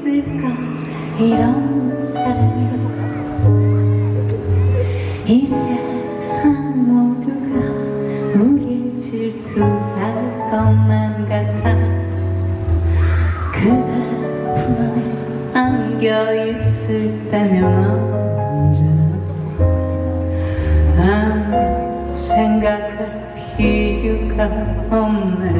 있을까? 이런 사랑 이 세상 모두가 우릴 질투할 것만 같아. 그대 품에 안겨 있을때면 혼자 아무 생각할 필요가 없네.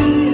you.